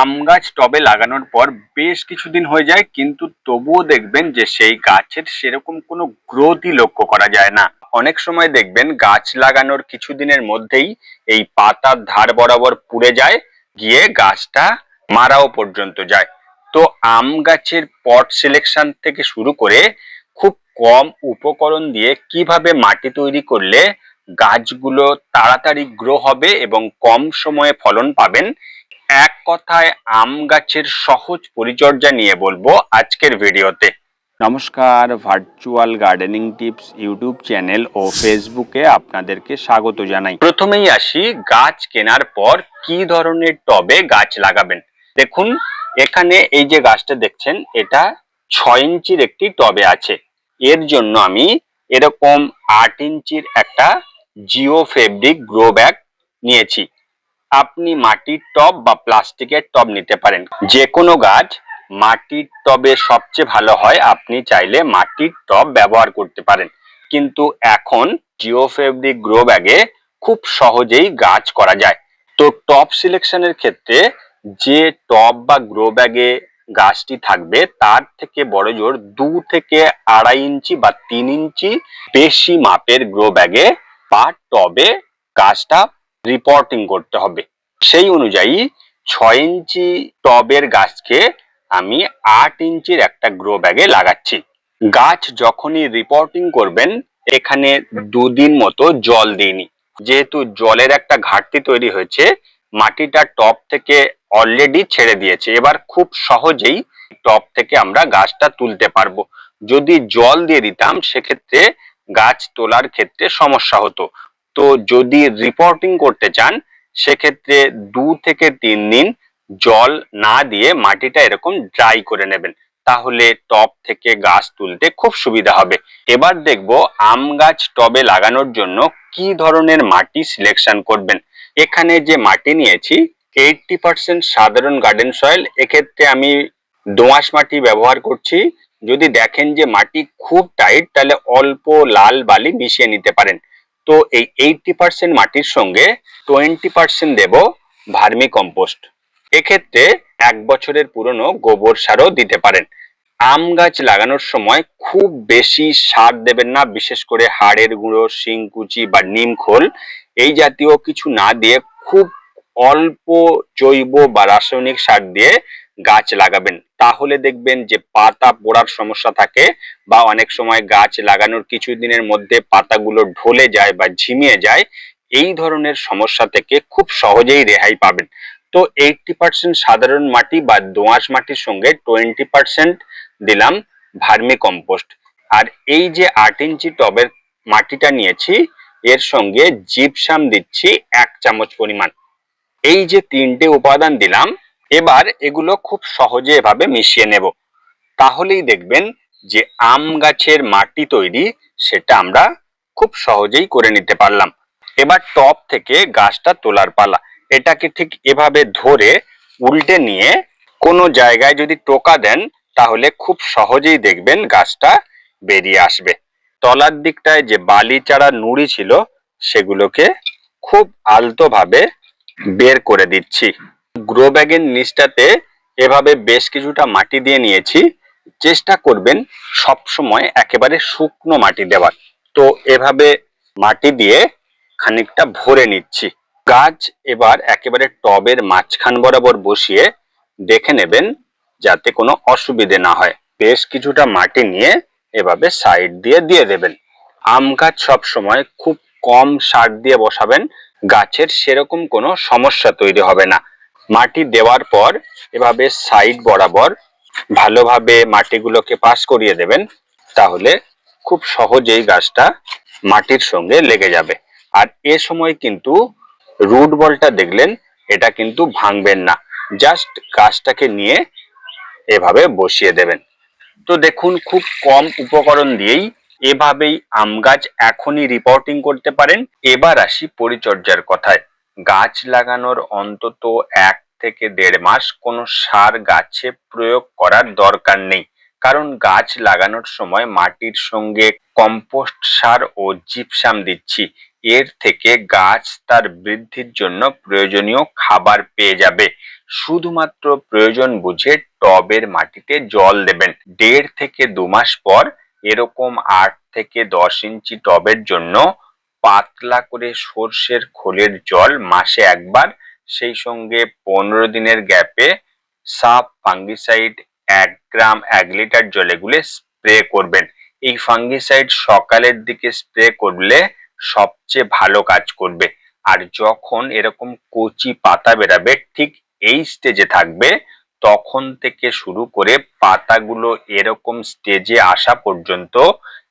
আম গাছ টবে লাগানোর পর বেশ কিছুদিন হয়ে যায়, কিন্তু তবুও দেখবেন যে সেই গাছের সেরকম কোনো গ্রোথই লক্ষ্য করা যায় না। অনেক সময় দেখবেন গাছ লাগানোর কিছুদিনের মধ্যেই এই পাতার ধার বরাবর পুড়ে যায়, গিয়ে গাছটা মারাও পর্যন্ত যায়। তো আম গাছের পট সিলেকশন থেকে শুরু করে খুব কম উপকরণ দিয়ে কীভাবে মাটি তৈরি করলে গাছগুলো তাড়াতাড়ি গ্রো হবে এবং কম সময়ে ফলন পাবেন এক কথায় আম গাছের সহজ পরিচর্যা নিয়ে বলব আজকের ভিডিওতে। নমস্কার virtual gardening tips YouTube channel ও ফেসবুকে আপনাদেরকে স্বাগত জানাই। প্রথমেই আসি, গাছ কেনার পর কি ধরনের টবে গাছ লাগাবেন? দেখুন, এখানে এই যে গাছটা দেখছেন, এটা ছয় ইঞ্চির একটি টবে আছে। এর জন্য আমি এরকম আট ইঞ্চির একটা জিও ফেব্রিক গ্রো ব্যাগ নিয়েছি। আপনি মাটির টব বা প্লাস্টিকের টব নিতে পারেন। যে কোনো গাছ মাটির টবে সবচেয়ে ভালো হয়, আপনি চাইলে মাটির টব ব্যবহার করতে পারেন। কিন্তু এখন জিও ফেব্রিক গ্রো ব্যাগে খুব সহজেই গাছ করা যায়। তো টপ সিলেকশনের ক্ষেত্রে যে টব বা গ্রো ব্যাগে গাছটি থাকবে, তার থেকে বড় জোর দু থেকে আড়াই ইঞ্চি বা তিন ইঞ্চি বেশি মাপের গ্রো ব্যাগে বা টবে গাছটা রিপোর্টিং করতে হবে। সেই অনুযায়ী ছয় ইঞ্চি টবের গাছকে আমি আট ইঞ্চির একটা গ্রো ব্যাগে লাগাচ্ছি। গাছ যখনই রিপোর্টিং করবেন, এখানে দুদিন মতো জল দিইনি। যেহেতু জলের একটা ঘাটতি তৈরি হয়েছে, মাটিটা টপ থেকে অলরেডি ছেড়ে দিয়েছে। এবার খুব সহজেই টপ থেকে আমরা গাছটা তুলতে পারব। যদি জল দিয়ে দিতাম, সেক্ষেত্রে গাছ তোলার ক্ষেত্রে সমস্যা হতো। তো যদি রিপোর্টিং করতে চান, সেক্ষেত্রে দু থেকে তিন দিন জল না দিয়ে মাটিটা এরকম ড্রাই করে নেবেন। তাহলে টব থেকে গাছ তুলতে খুব সুবিধা হবে। এবার দেখব আম গাছ টবে লাগানোর জন্য কি ধরনের মাটি সিলেকশন করবেন। এখানে যে মাটি নিয়েছি এইটটি পার্সেন্ট সাধারণ গার্ডেন সয়েল এক্ষেত্রে আমি দোঁয়াশ মাটি ব্যবহার করছি। যদি দেখেন যে মাটি খুব টাইট তাহলে অল্প লাল বালি মিশিয়ে নিতে পারেন। তো এই এইটটি পার্সেন্ট মাটির সঙ্গে টোয়েন্টি পার্সেন্ট দেব ভার্মি কম্পোস্ট। এক্ষেত্রে এক বছরের পুরনো গোবর সারও দিতে পারেন। আম গাছ লাগানোর সময় খুব বেশি সার দেবেন না, বিশেষ করে হাড়ের গুঁড়ো, শিংকুচি বা নিমখোল এই জাতীয় কিছু না দিয়ে খুব অল্প জৈব বা রাসায়নিক সার দিয়ে গাছ লাগাবেন, তাহলে দেখবেন যে পাতা পোড়ার সমস্যা থাকে বা অনেক সময় গাছ লাগানোর কিছু দিনের মধ্যে পাতাগুলো ঢলে যায় বা ঝিমিয়ে যায়, এই ধরনের সমস্যা থেকে খুব সহজেই রেহাই পাবেন। তো এইটটি পার্সেন্ট সাধারণ মাটি বা দোঁয়াশ মাটির সঙ্গে টোয়েন্টি পার্সেন্ট দিলাম ভার্মি কম্পোস্ট। আর এই যে আট ইঞ্চি টবের মাটিটা নিয়েছি, এর সঙ্গে জিপসাম দিচ্ছি এক চামচ পরিমাণ। এই যে তিনটে উপাদান দিলাম এবার এগুলো খুব সহজে এভাবে মিশিয়ে নেব। তাহলেই দেখবেন যে আম গাছের মাটি তৈরি, সেটা আমরা খুব সহজেই করে নিতে পারলাম। এবার টপ থেকে গাছটা তোলার পালা। এটাকে ঠিক এভাবে ধরে উল্টে নিয়ে কোনো জায়গায় যদি টোকা দেন, তাহলে খুব সহজেই দেখবেন গাছটা বেরিয়ে আসবে। তলার দিকটায় যে বালি চারা নুড়ি ছিল, সেগুলোকে খুব আলতোভাবে বের করে দিচ্ছি। গ্রো ব্যাগের নিচটাতে এভাবে বেশ কিছুটা মাটি দিয়ে নিয়েছি। চেষ্টা করবেন সব সময় একেবারে শুকনো মাটি দেওয়ার। তো এভাবে মাটি দিয়ে খানিকটা ভরে নিচ্ছি। গাছ এবার একেবারে টবের মাঝখান বরাবর বসিয়ে দেখে নেবেন যাতে কোনো অসুবিধে না হয়। বেশ কিছুটা মাটি নিয়ে এভাবে সাইড দিয়ে দিয়ে দেবেন। আম গাছ সব সময় খুব কম সার দিয়ে বসাবেন। গাছের সেরকম কোনো সমস্যা তৈরি হবে না। মাটি দেওয়ার পর এভাবে সাইড বরাবর ভালোভাবে মাটিগুলোকে পাস করিয়ে দেবেন, তাহলে খুব সহজেই গাছটা মাটির সঙ্গে লেগে যাবে। আর এ সময় কিন্তু রুট বলটা দেখলেন, এটা কিন্তু ভাঙবেন না। জাস্ট গাছটাকে নিয়ে এভাবে বসিয়ে দেবেন। তো দেখুন, খুব কম উপকরণ দিয়েই এভাবেই আম গাছ এখনই রিপোর্টিং করতে পারেন। এবার আসি পরিচর্যার কথায়। গাছ লাগানোর অন্তত এক থেকে দেড় মাস কোনো সার গাছে প্রয়োগ করার দরকার নেই। কারণ গাছ লাগানোর সময় মাটির সঙ্গে কম্পোস্ট সার ও জিপসাম দিচ্ছি। এর থেকে গাছ তার বৃদ্ধির জন্য প্রয়োজনীয় খাবার পেয়ে যাবে। শুধুমাত্র প্রয়োজন বুঝে টবের মাটিতে জল দেবেন। দেড় থেকে দু মাস পর এরকম আট থেকে দশ ইঞ্চি টবের জন্য পাতলা করে সর্ষের খোলের জল মাসে একবার সেই সঙ্গে পনেরো দিনের গ্যাপে সাপ ফাঙ্গিসাইড এক গ্রাম, এক লিটার জলে গুলে স্প্রে করবেন। এই ফাঙ্গিসাইড সকালের দিকে স্প্রে করলে সবচেয়ে ভালো কাজ করবে। আর যখন এরকম কচি পাতা বেরাবে, ঠিক এই স্টেজে থাকবে, তখন থেকে শুরু করে পাতাগুলো এরকম স্টেজে আসা পর্যন্ত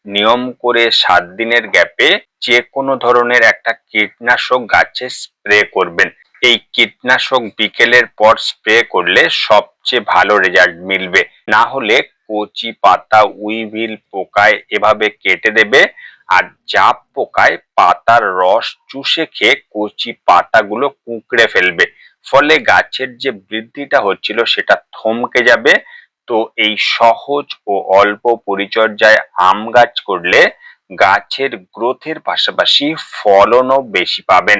নিয়ম করে সাত দিনের গ্যাপে যে কোনো ধরনের একটা কীটনাশক গাছে স্প্রে করবেন। এই কীটনাশক বিকেলের পর স্প্রে করলে সবচেয়ে ভালো রেজাল্ট মিলবে। না হলে কচি পাতা, উইভিল পোকায় এভাবে কেটে দেবে আর জাপ পোকায় পাতার রস চুষে খেয়ে কচি পাতাগুলো কুঁকড়ে ফেলবে। ফলে গাছের যে বৃদ্ধিটা হচ্ছিল সেটা থমকে যাবে। তো এই সহজ ও অল্প পরিচর্যায় আম গাছ করলে গাছের গ্রোথের পাশাপাশি ফলনও বেশি পাবেন।